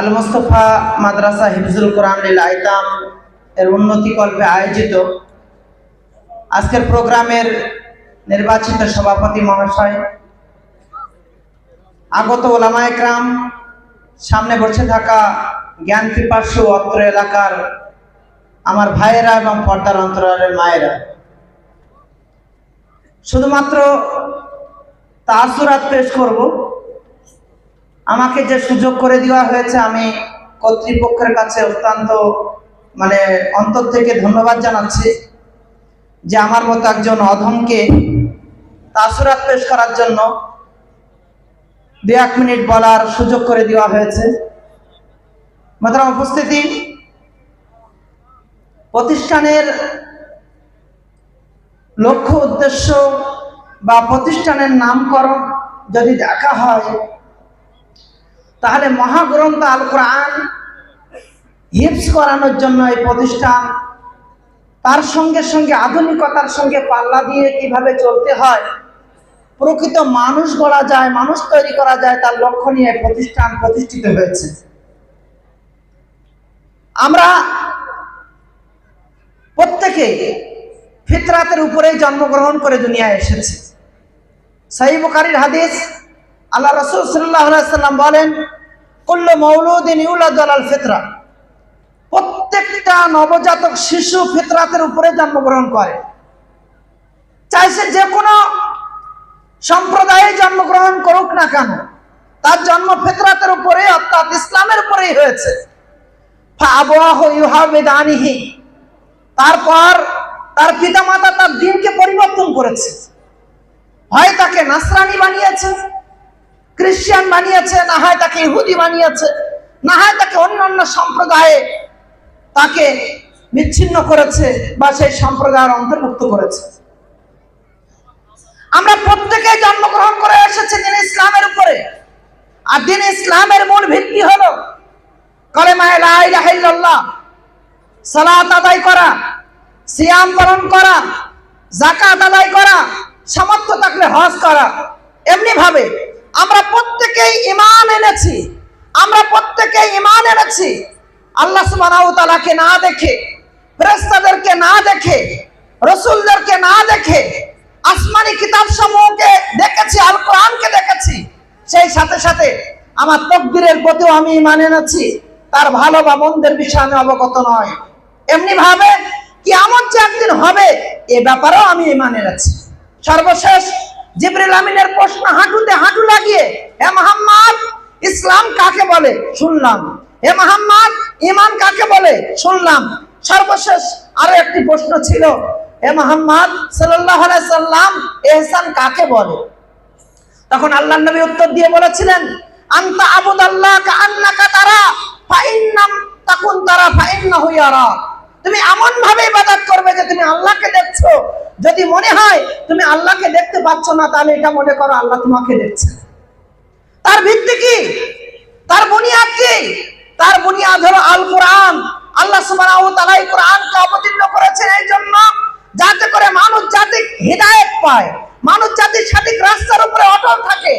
আল মোস্তফা মাদ্রাসা হিফজুল কোরআন লিল আইতাম এর উন্নতি কল্পে আয়োজিত আজকের প্রোগ্রামের নির্বাচিত সভাপতি মহাশয় আগত ওলামা একরাম, সামনে বসে থাকা জ্ঞান পিপাসু অত্র এলাকার আমার ভাইয়েরা এবং পর্দার অন্তরালের মায়েরা। শুধুমাত্র তাসুরাত পেশ করব। আমাকে যে সুযোগ করে দেওয়া হয়েছে, আমি কর্তৃপক্ষের কাছে অত্যন্ত মানে অন্তর থেকে ধন্যবাদ জানাচ্ছি যে আমার মতো একজন অধমকে তাসুরাত পেশ করার জন্য দু এক মিনিট বলার সুযোগ করে দেওয়া হয়েছে। মাত্র উপস্থিতি, প্রতিষ্ঠানের লক্ষ্য, উদ্দেশ্য বা প্রতিষ্ঠানের নামকরণ যদি দেখা হয় তাহলে মহাগ্রন্থ আল কোরআন হিপস করানোর জন্য এই প্রতিষ্ঠান তার সঙ্গে সঙ্গে আধুনিকতার সঙ্গে পাল্লা দিয়ে কীভাবে চলতে হয়, প্রকৃত মানুষ গড়া যায়, মানুষ তৈরি করা যায়, তার লক্ষ্য নিয়ে প্রতিষ্ঠান প্রতিষ্ঠিত হয়েছে। আমরা প্রত্যেকে ফিতরাতের উপরেই জন্মগ্রহণ করে দুনিয়ায় এসেছি। সাহি বুখারির হাদিস আল্লাহ রসুল সাল্লাম বলেন, কুল্ল মৌলুদ্দিন ইউলাদ আল ফিতরা। প্রত্যেকটা নবজাতক শিশু ফিতরাতের উপরে জন্মগ্রহণ করে। চাইছে যে কোনো সম্প্রদায়ে জন্মগ্রহণ করুক না কেন, তার জন্ম ফিতরাতের উপরে অর্থাৎ ইসলামের উপরেই হয়েছে। তারপর তার পিতামাতা তার দিনকে পরিবর্তন করেছে। হয় তাকে নাসরানি বানিয়েছে খ্রিস্টান বানিয়েছে না হয় তাকে ইহুদি বানিয়েছে না হয় তাকে অন্য অন্য সম্প্রদায়ে তাকে বিচ্ছিন্ন করেছে বা সেই সম্প্রদায়ের অন্তর্ভুক্ত করেছে। আমরা প্রত্যেকে জন্মগ্রহণ করে এসেছি দিন ইসলামের উপরে। আর দিন ইসলামের মূল ভিত্তি হলো ইল্লাল্লাহ, সালাত আদায় করা, সিয়াম পালন করা জাকাত আদায় করা, সামর্থ্য থাকলে হজ করা এমনি ভাবে আমরা প্রত্যেকেই ইমান এনেছি। আমরা প্রত্যেকেই ইমান এনেছি। আল্লাহ সুবহানাহু তাআলাকে না দেখে, ফেরেশতাদেরকে না দেখে, রসুলদেরকে না দেখে, আসমানি কিতাব সমূহকে দেখেছি আল কোরআনকে দেখেছি, সেই সাথে সাথে আমার তকদিরের প্রতিও আমি ইমান এনেছি। তার ভালো বা মন্দের বিষয়ে আমি অবগত নয় এমনি ভাবে কি আমার যে একদিন হবে, এ ব্যাপারেও আমি ইমান এনেছি। সর্বশেষ জিবরিল আমিনের প্রশ্ন হাঁটুতে হাঁটু লাগিয়ে, হে মোহাম্মদ, ইসলাম কাকে বলে? শুনলাম। হে মোহাম্মদ ইমান কাকে বলে? শুনলাম। সর্বশেষ আরও একটি প্রশ্ন ছিল, হে মোহাম্মদ আলাইহি সাল্লাম ইহসান কাকে বলে? তখন আল্লাহ নবী উত্তর দিয়ে বলেছিলেন, আন্তা আনতা আবুদাল্লাহ কাআন্নাকা তারা ফাইন্নাম তাকুন তারা ফাইন্নাহু ইয়ারা। তুমি এমন ভাবে ইবাদত করবে যে তুমি আল্লাহকে দেখছ। যদি মনে হয় তুমি আল্লাহকে দেখতে পাচ্ছ না, তাহলে এটা মনে করো আল্লাহ তোমাকে দেখছে। তার ভিত্তি কি? তার বুনিয়াদ কি? তার বুনিয়াদ হলো আল কোরআন আল্লাহ সুবহানাহু ওয়া তাআলা কোরআনকে অবতীর্ণ করেছেন এই জন্য, যাতে করে মানুষ জাতি হিদায়াত পায়। মানুষ জাতি সঠিক রাস্তার উপরে অটল থাকে।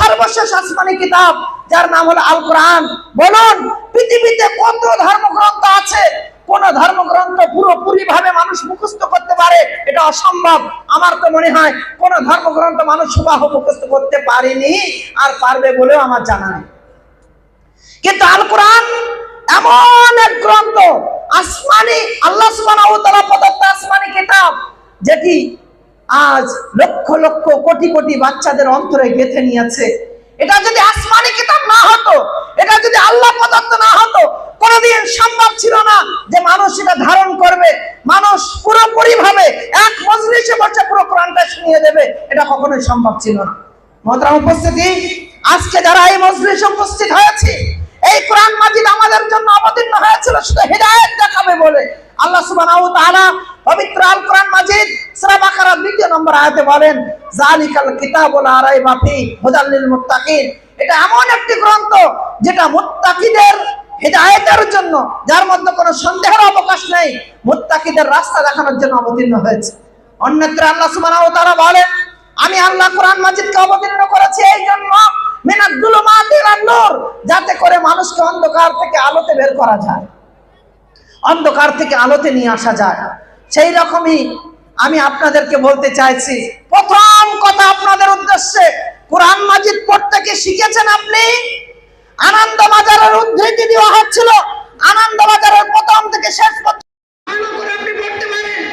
সর্বশেষ আসমানি কিতাব, যার নাম হলো আল কোরআন বলুন, পৃথিবীতে কত ধর্মগ্রন্থ আছে? কোন ধর্মগ্রন্থ পুরোপুরি ভাবে মানুষ মুখস্থ করতে পারে, এটা অসম্ভব। আমার তো মনে হয় কোন ধর্মগ্রন্থ মানুষ সুবাহ মুখস্থ করতে পারেনি আর পারবে বলেও আমার জানা নেই। কিন্তু আল কোরআন এমন এক গ্রন্থ, আসমানি, আল্লাহ সুবহানাহু ওয়া তাআলা প্রদত্ত আসমানি কিতাব, যেটি আজ লক্ষ লক্ষ কোটি কোটি বাচ্চাদের অন্তরে গেঁথে নিয়েছে। এটা যদি আসমানি কিতাব না হতো, এটা যদি আল্লাহ প্রদত্ত না হতো, কোনোদিন সম্ভব ছিল না যে মানুষ এটা ধারণ করবে। মানুষ পুরোপুরি ভাবে এক মজলিসে বসে পুরো কোরআনটা শুনিয়ে দেবে, এটা কখনোই সম্ভব ছিল না। মহতরাম উপস্থিতি, আজকে যারা এই মজলিসে উপস্থিত হয়েছে, এই কোরআন মাজিদ আমাদের জন্য অবতীর্ণ হয়েছিল, শুধু হেদায়েত দেখাবে বলে। আল্লাহ সুবহানাহু ওয়া তাআলা পবিত্র আল কোরআন মাজিদ, সূরা বাকারা দ্বিতীয় নম্বর আয়াতে বলেন, জালিকাল কিতাবুল ফি, হুদাল লিল মুত্তাকিন। এটা এমন একটি গ্রন্থ যেটা মুত্তাকিদের হেদায়েতের জন্য, যার মধ্যে কোনো সন্দেহের অবকাশ নেই, মুত্তাকিদের রাস্তা দেখানোর জন্য অবতীর্ণ হয়েছে। অন্যত্র আল্লাহ সুবহানাহু ওয়া তাআলা বলেন, আমি আল্লাহ কোরআন মাজিদকে অবতীর্ণ করেছি এই জন্য যাতে করে মানুষকে অন্ধকার থেকে আলোতে বের করা যায়। অন্ধকার থেকে আলোতে নিয়ে আসা যায়। সেই রকমই আমি আপনাদেরকে বলতে চাইছি, প্রথম কথা আপনাদের উদ্দেশ্যে, কোরআন মাজিদ পড়তে কি শিখেছেন আপনি? আনন্দ বাজারের উদ্ধৃতি দেওয়া হচ্ছিল আনন্দ বাজারের প্রথম থেকে শেষ পর্যন্ত আপনি পড়তে পারেন।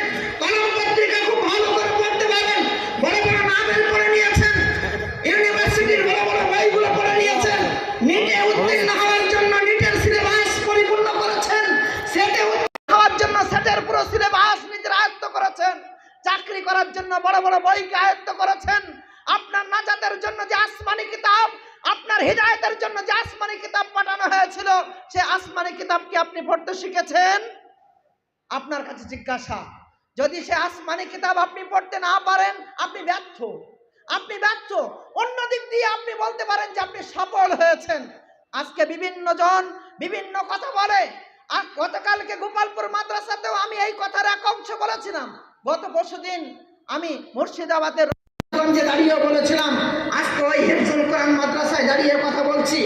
পড়তে শিখেছেন? আপনার কাছে জিজ্ঞাসা, যদি সে আসমানি কিতাব আপনি পড়তে না পারেন, আপনি ব্যর্থ। আপনি ব্যর্থ। অন্য দিক দিয়ে আপনি বলতে পারেন যে আপনি সফল হয়েছেন। আজকে বিভিন্ন জন বিভিন্ন কথা বলে, আর গতকালকে গোপালপুর মাদ্রাসাতেও আমি এই কথার এক অংশ বলেছিলাম। গত পরশুদিন আমি মুর্শিদাবাদের দাঁড়িয়ে বলেছিলাম, আজকে ওই হিফজুল কোরআন মাদ্রাসায় দাঁড়িয়ে কথা বলছি।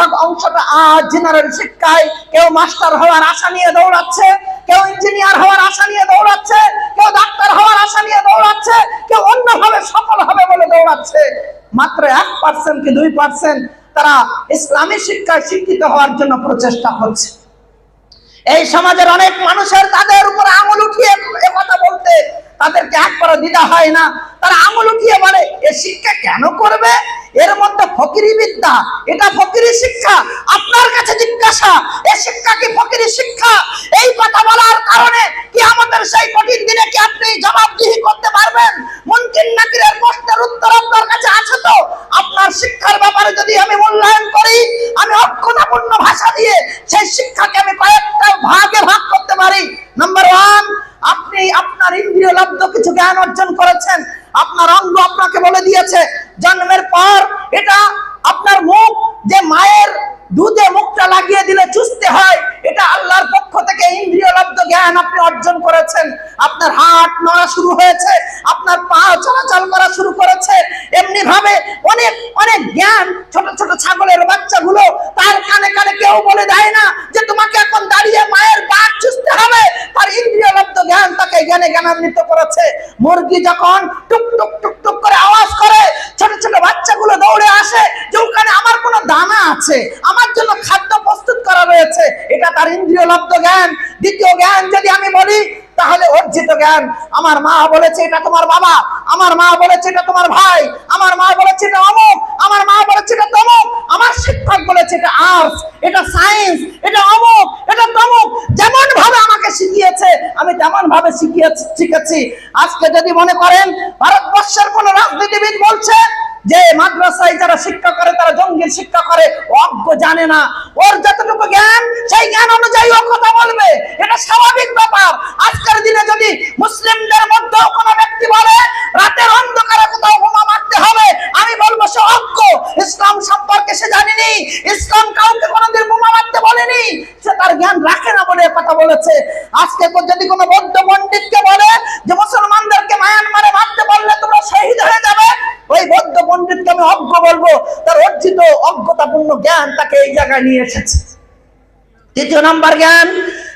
বেশিরভাগ অংশটা আজ জেনারেল শিক্ষায় কেউ মাস্টার হওয়ার আশা নিয়ে দৌড়াচ্ছে, কেউ ইঞ্জিনিয়ার হওয়ার আশা নিয়ে দৌড়াচ্ছে, কেউ ডাক্তার হওয়ার আশা নিয়ে দৌড়াচ্ছে, কেউ অন্যভাবে সফল হবে বলে দৌড়াচ্ছে। মাত্র এক পার্সেন্ট কি দুই পার্সেন্ট তারা ইসলামী শিক্ষায় শিক্ষিত হওয়ার জন্য প্রচেষ্টা হচ্ছে এই সমাজের অনেক মানুষের তাদের উপর আঙুল উঠিয়ে কথা বলতে তাদেরকে এক একবারও দিতে হয় না। তারা আঙুল উঠিয়ে বলে, এ শিক্ষা কেন করবে? এর মধ্যে ফকিরি বিদ্যা, এটা ফকিরি শিক্ষা। আপনার কাছে জিজ্ঞাসা, এ শিক্ষা কি ফকিরি শিক্ষা? এই কথা বলার কারণে কি আমাদের সেই কঠিন দিনে কি আপনি জবাবদিহি করতে পারবেন? মুনকিন নাকিরের প্রশ্নের উত্তর আপনার কাছে আছে তো? আপনার শিক্ষার ব্যাপারে যদি আমি মূল্যায়ন করি, আমি অক্ষতাপূর্ণ ভাষা দিয়ে সেই শিক্ষাকে আমি কয়েকটা ভাগে ভাগ করতে পারি নাম্বার ওয়ান আপনি আপনার ইন্দ্রিয় লব্ধ কিছু জ্ঞান অর্জন করেছেন আপনার অঙ্গ আপনাকে বলে দিয়েছে জন্মের পর এটা আপনার মুখ যে মায়ের দুধে মুখটা লাগিয়ে দিলে চুষতে হয় এটা আল্লাহর পক্ষ থেকে ইন্দ্রিয় লব্ধ জ্ঞান আপনি অর্জন করেছেন, আপনার হাত নড়া শুরু হয়েছে, আপনার পা চলাচল করা শুরু করেছে এমনি ভাবে অনেক অনেক জ্ঞান ছোট ছোট ছাগলের বাচ্চাগুলো তার কানে কানে কেউ বলে দেয় না যে তোমাকে এখন দাঁড়িয়ে মায়ের গাছ চুষতে হবে। তার ইন্দ্রিয় লব্ধ জ্ঞান তাকে জ্ঞানে জ্ঞানান্বিত করেছে। মুরগি যখন টুক টুক টুক টুক করে আওয়াজ করে, ছোট ছোট বাচ্চাগুলো দৌড়ে আসে যে ওখানে আমার কোনো দানা আছে, আমার জন্য খাদ্য প্রস্তুত করা রয়েছে, এটা তার ইন্দ্রিয় লব্ধ জ্ঞান। দ্বিতীয় জ্ঞান যদি আমি বলি, তাহলে অর্জিত জ্ঞান। আমার মা বলেছে, এটা তোমার বাবা। আমার মা বলেছে, এটা তোমার ভাই। আমার মা বলেছে, এটা অমুক। আমার মা বলেছে, এটা তমুক। আমার শিক্ষক বলেছে, এটা আর্টস। এটা সায়েন্স। এটা অমুক। এটা তমুক। যেমন ভাবে আমাকে শিখিয়েছে, আমি তেমন ভাবে শিখিয়েছি শিখেছি আজকে যদি মনে করেন, ভারতবর্ষের কোন রাজনীতিবিদ বলছে যে মাদ্রাসায় যারা শিক্ষা করে, তারা জঙ্গির শিক্ষা করে, অজ্ঞ জানে না। ওর যতটুকু জ্ঞান, সেই জ্ঞান অনুযায়ী ও কথা বলবে। এটা স্বাভাবিক ব্যাপার। আজকের দিনে যদি মুসলিমদের মধ্যেও কোনো ব্যক্তি বলে, রাতের অন্ধকারে কোথাও বোমা মারতে হবে, আমি বলব সে অজ্ঞ। ইসলাম সম্পর্কে সে জানেনি। ইসলাম কাউকে কোনোদিন বোমা মারতে বলেনি। সে তার জ্ঞান রাখে না বলে কথা বলেছে। আজকে যদি কোনো বৌদ্ধ পণ্ডিতকে বলে যে, মুসলমানদেরকে মায়ানমারে মারতে বললে তোমরা শহীদ হয়ে যাবে আমি অজ্ঞ বলব, তার অর্জিত অজ্ঞতাপূর্ণ জ্ঞান তাকে এই জায়গায় নিয়ে এসেছে। তৃতীয় নাম্বার জ্ঞান,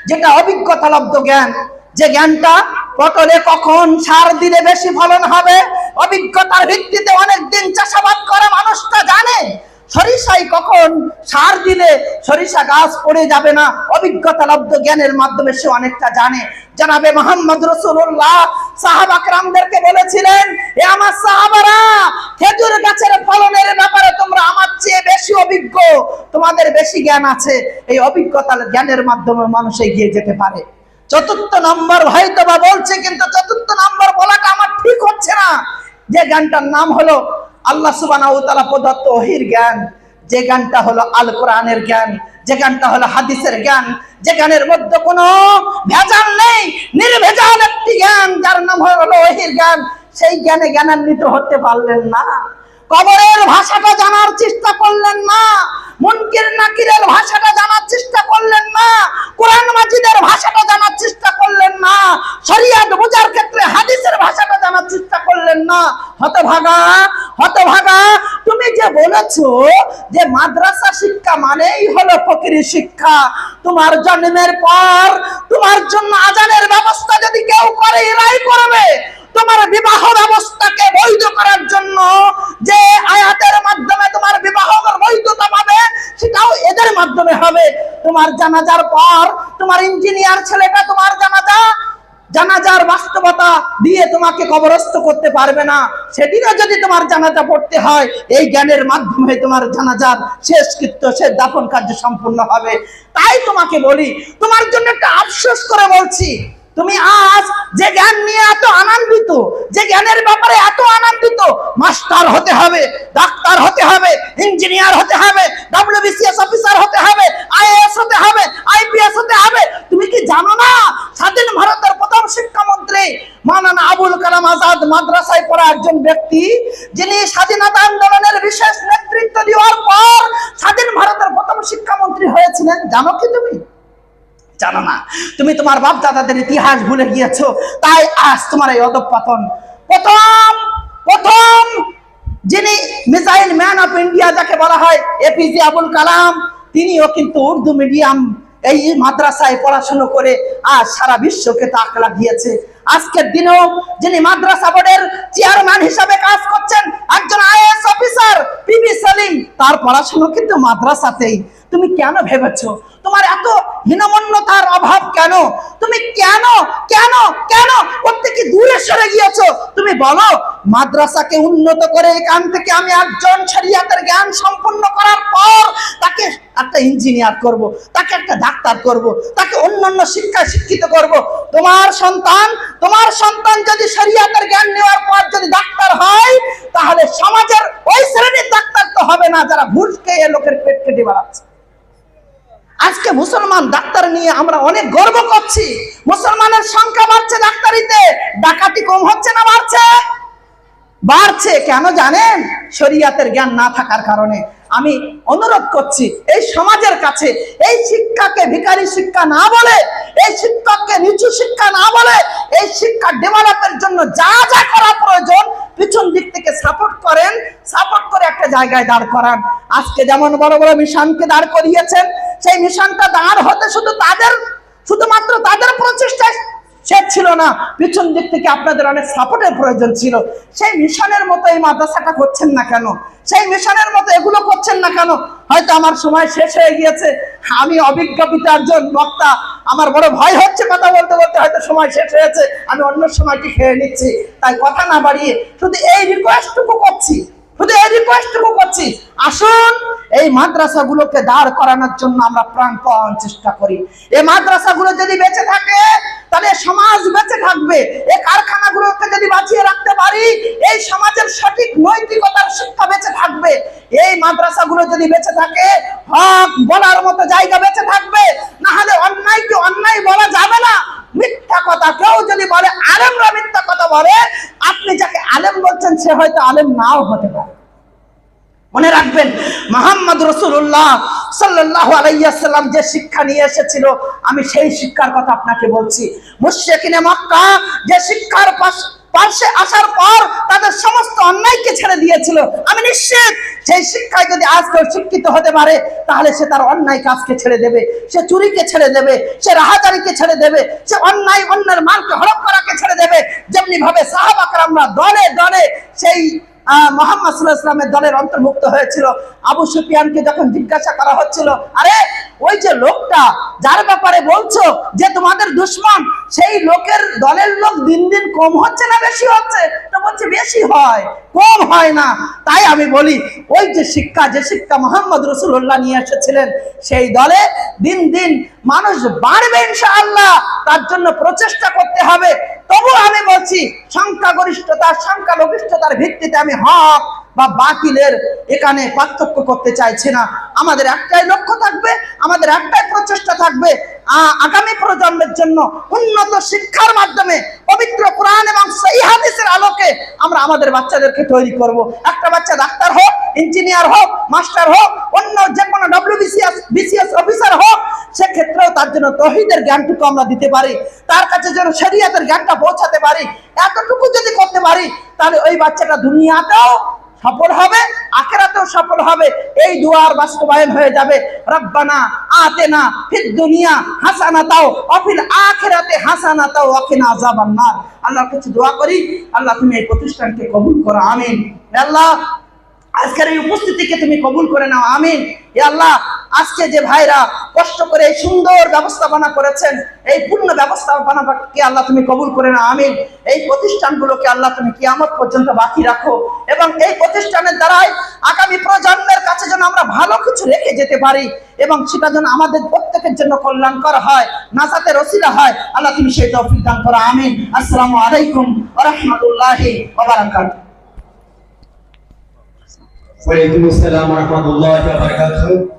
যেটা অভিজ্ঞতা লব্ধ জ্ঞান। যে জ্ঞানটা পটলে কখন সার দিলে বেশি ফলন হবে? অভিজ্ঞতার ভিত্তিতে অনেক দিন চাষাবাদ করা মানুষটা জানে। সরিষায় কখন সার দিলে সরিষা গাছ পড়ে যাবে না? অভিজ্ঞতা লব্ধ জ্ঞানের মাধ্যমে সে অনেকটা জানে। জানাবে মোহাম্মদ রসুল্লাহ সাহাবাকরামদেরকে বলেছিলেন, এ আমার সাহাবারা, খেজুর গাছের ফলনের ব্যাপারে তোমরা আমার চেয়ে বেশি অভিজ্ঞ। তোমাদের বেশি জ্ঞান আছে। এই অভিজ্ঞতা জ্ঞানের মাধ্যমে মানুষ এগিয়ে যেতে পারে। চতুর্থ নম্বর হয়তো বা বলছে, কিন্তু চতুর্থ নম্বর বলাটা আমার ঠিক হচ্ছে না। যে জ্ঞানটার নাম হলো আল্লাহ তাআলা প্রদত্ত ওহির জ্ঞান, যে জ্ঞানটা হলো আল কোরআনের জ্ঞান, যে জ্ঞানটা হলো হাদিসের জ্ঞান, যে জ্ঞানের মধ্যে কোনো ভেজাল নেই, নির্ভেজাল একটি জ্ঞান, যার নাম হলো ওহির জ্ঞান। সেই জ্ঞানে জ্ঞানান্বিত হতে পারলেন না। কবরের ভাষাটা জানার চেষ্টা করলেন না। মুনকির নাকিরের ভাষাটা জানার চেষ্টা করলেন না। কোরআন মাজিদের ভাষাটা জানার চেষ্টা করলেন না। শরিয়াত বোঝার ক্ষেত্রে হাদিসের ভাষাটা জানার চেষ্টা করলেন না। হতভাগা বলেছ যে মাদ্রাসা শিক্ষা মানেই হলো ফকিরি শিক্ষা। তোমার জন্মের পর তোমার জন্য আজানের ব্যবস্থা যদি কেউ করে, এরাই করবে। তোমার বিবাহ ব্যবস্থাকে বৈধ করার জন্য যে আয়াতের মাধ্যমে তোমার বিবাহ বৈধতা পাবে, সেটাও এদের মাধ্যমে হবে। তোমার জানাজার পর তোমার ইঞ্জিনিয়ার ছেলেটা তোমার জানাজা জানাজার বাস্তবতা দিয়ে তোমাকে কবরস্থ করতে পারবে না। সেদিনও যদি তোমার জানাজা পড়তে হয়, এই জ্ঞানের মাধ্যমে তোমার জানাজার শেষ কৃত্য, শেষ দাফন কার্য সম্পূর্ণ হবে। তাই তোমাকে বলি, তোমার জন্য একটা আফসোস করে বলছি, তুমি আজ যে জ্ঞান নিয়ে এত আনন্দিত, যে জ্ঞানের ব্যাপারে এত আনন্দিত, মাস্টার হতে হবে, ডাক্তার হতে হবে, ইঞ্জিনিয়ার হতে হবে, ডব্লিউবিসিএস অফিসার হতে হবে, আইএএস হতে হবে, আইপিএস হতে হবে। তুমি কি জানো না মাওলানা আবুল কালাম আজাদ মাদ্রাসায় পড়া একজন ব্যক্তি, যিনি স্বাধীনতা আন্দোলনের বিশেষ নেতৃত্ব দেওয়ার পর স্বাধীন ভারতের প্রথম শিক্ষামন্ত্রী হয়েছিলেন। জানো কি তুমি? জানো না। তুমি তোমার বাপ দাদাদের ইতিহাস ভুলে গিয়েছো। তাই আজ তোমার এই অধঃপতন প্রথম প্রথম যিনি মিসাইল ম্যান অফ ইন্ডিয়া যাকে বলা হয় এপিজে আবুল কালাম, তিনিও কিন্তু উর্দু মিডিয়াম এই মাদ্রাসায় পড়াশোনা করে আজ সারা বিশ্বকে তাক লাগিয়েছে। আজকের দিনেও যিনি মাদ্রাসা বোর্ডের চেয়ারম্যান হিসাবে কাজ করছেন, একজন আইএস অফিসার, পিবি সেলিম। তার পড়াশোনা কিন্তু মাদ্রাসাতেই। তুমি কেন ভেবেছো? তোমার এত হীনমন্যতার অভাব কেন? তুমি কেন কেন কেন প্রত্যেকে দূরে সরে গিয়েছো? তুমি বলো, মাদ্রাসাকে উন্নত করে এখান থেকে আমি একজন শরিয়াতের জ্ঞান সম্পন্ন করার পর তাকে একটা ইঞ্জিনিয়ার করব, তাকে একটা ডাক্তার করব, তাকে অন্যান্য শিক্ষায় শিক্ষিত করব। তোমার সন্তান তোমার সন্তান যদি শরিয়াতের জ্ঞান নেওয়ার পর যদি ডাক্তার হয়, তাহলে সমাজের ওই শ্রেণির ডাক্তার তো হবে না যারা ঘুষ খেয়ে লোকের পেট কেটে বেড়াচ্ছে। আজকে মুসলমান ডাক্তার নিয়ে আমরা অনেক গর্ব করছি। মুসলমানের সংখ্যা বাড়ছে ডাক্তারিতে। ডাকাতি কম হচ্ছে না বাড়ছে? বাড়ছে, কেন জানেন? শরিয়াতের জ্ঞান না থাকার কারণে। আমি অনুরোধ করছি, এই সমাজের কাছে এই শিক্ষাকে ভিকারি শিক্ষা না বলে, এই শিক্ষককে নিচু শিক্ষা না বলে, এই শিক্ষা ডেভেলপের জন্য যা যা করা প্রয়োজন, পিছন দিক থেকে সাপোর্ট করেন, সাপোর্ট করে একটা জায়গায় দাঁড় করান। আজকে যেমন বড় বড় মিশনকে দাঁড় করিয়েছেন সেই মিশনটা দাঁড় হতে শুধু তাদের, শুধুমাত্র তাদের প্রচেষ্টায় শেষ ছিল না, পিছন দিক থেকে আপনাদের অনেক সাপোর্টের প্রয়োজন ছিল। সেই মিশনের মতো এই মাদ্রাসাটা করছেন না কেন? সেই মিশনের মতো এগুলো করছেন না কেন? হয়তো আমার সময় শেষ হয়ে গিয়েছে। আমি অভিজ্ঞ পিতা একজন বক্তা। আমার বড় ভয় হচ্ছে কথা বলতে বলতে হয়তো সময় শেষ হয়েছে। আমি অন্য সময়টি খেয়ে নিচ্ছি। তাই কথা না বাড়িয়ে শুধু এই রিকোয়েস্টটুকু করছি। শুধু আসুন, এই মাদ্রাসাগুলোকে দাঁড় করানোর জন্য আমরা চেষ্টা করি। এই মাদ্রাসাগুলো যদি বেঁচে থাকে, তাহলে সমাজ বেঁচে থাকবে। এই কারখানাগুলোকে যদি বাঁচিয়ে রাখতে পারি, এই সমাজের সঠিক নৈতিকতার শিক্ষা বেঁচে থাকবে। এই মাদ্রাসাগুলো যদি বেঁচে থাকে, হক বলার মতো জায়গা বেঁচে থাকবে না হলে অন্যায়কে অন্যায় বলা যাবে না মিথ্যা কথা কেউ যদি বলে আলেমরা মিথ্যা কথা বলে আপনি যাকে আলেম বলছেন সে হয়তো আলেম নাও হতে পারে। মনে রাখবেন, মোহাম্মদ রসুল্লাহ সাল্লাহ আলাইসাল্লাম যে শিক্ষা নিয়ে এসেছিল, আমি সেই শিক্ষার কথা আপনাকে বলছি। মুশেকিনে মক্কা যে শিক্ষার পাশ পার্শ্বে আসার পর তাদের সমস্ত অন্যায়কে ছেড়ে দিয়েছিল। আমি নিশ্চিত সেই শিক্ষায় যদি আজ কেউ শিক্ষিত হতে পারে, তাহলে সে তার অন্যায় কাজকে ছেড়ে দেবে, সে চুরিকে ছেড়ে দেবে, সে রাহাজারিকে ছেড়ে দেবে, সে অন্যায় অন্যের মালকে হরপ করাকে ছেড়ে দেবে। যেমনি ভাবে সাহাবাকরামরা দলে দলে সেই মোহাম্মদ ইসলামের দলের অন্তর্ভুক্ত হয়েছিল। আবু সুফিয়ানকে যখন জিজ্ঞাসা করা হচ্ছিল, আরে, ওই যে লোকটা যার ব্যাপারে বলছো যে তোমাদের দুশ্মন, সেই লোকের দলের লোক দিন দিন কম হচ্ছে না, বেশি হচ্ছে? তো বলছে, বেশি হয়। কম হয় না। তাই আমি বলি, ওই যে শিক্ষা যে শিক্ষা মোহাম্মদ রসুল্লাহ নিয়ে এসেছিলেন, সেই দলে দিন দিন মানুষ বাড়বে ইনশাআল্লাহ, তার জন্য প্রচেষ্টা করতে হবে। তবু আমি বলছি সংখ্যাগরিষ্ঠতার সংখ্যালঘিষ্ঠতার ভিত্তিতে আমি হক বা বাতিলের এখানে পার্থক্য করতে চাইছে না। আমাদের একটাই লক্ষ্য থাকবে, আমাদের একটাই প্রচেষ্টা থাকবে আগামী প্রজন্মের জন্য উন্নত শিক্ষার মাধ্যমে পবিত্র কোরআন এবং সেই হাদিস হাদিসের আলোকে আমরা আমাদের বাচ্চাদেরকে তৈরি করব। একটা বাচ্চা ডাক্তার হোক, ইঞ্জিনিয়ার হোক, মাস্টার হোক, অন্য যে কোনো ডব্লিউবিসিএস বিসিএস অফিসার হোক, সেক্ষেত্রেও তার জন্য তহিদের জ্ঞানটুকু আমরা দিতে পারি, তার কাছে যেন শরীয়তের জ্ঞানটা পৌঁছাতে পারি, এতটুকু যদি করতে পারি, তাহলে ওই বাচ্চাটা দুনিয়াতেও সফল হবে, আখেরাতেও সফল হবে। এই দুয়ার বাস্তবায়ন হয়ে যাবে। রব্বানা আতেনা ফিদ দুনিয়া হাসানা তাও অফিল আখেরাতে হাসানা তাও অকিনা আযাবান নার আল্লাহর কাছে দোয়া করি, আল্লাহ তুমি এই প্রতিষ্ঠানকে কবুল করো, আমিন। আল্লাহ আজকের এই উপস্থিতিকে তুমি কবুল করে নাও, আমিন। হে আল্লাহ, আজকে যে ভাইরা কষ্ট করে এই সুন্দর ব্যবস্থাপনা করেছেন, এই পূর্ণ ব্যবস্থাপনাকে আল্লাহ তুমি কবুল করে নাও, আমিন। এই প্রতিষ্ঠানগুলোকে আল্লাহ তুমি কিয়ামত পর্যন্ত বাকি রাখো এবং এই প্রতিষ্ঠানের দ্বারাই আগামী প্রজন্মের কাছে যেন আমরা ভালো কিছু রেখে যেতে পারি এবং সেটা যেন আমাদের প্রত্যেকের জন্য কল্যাণকর হয়, নাজাতের রসিলা হয়। আল্লাহ তুমি সেই তৌফিক দান করো, আমিন। আসসালামু আলাইকুম রাহমাতুল্লাহি ওয়ালাইকুম আসসালাম ওয়া রাহমাতুল্লাহি ওয়া বারাকাতুহু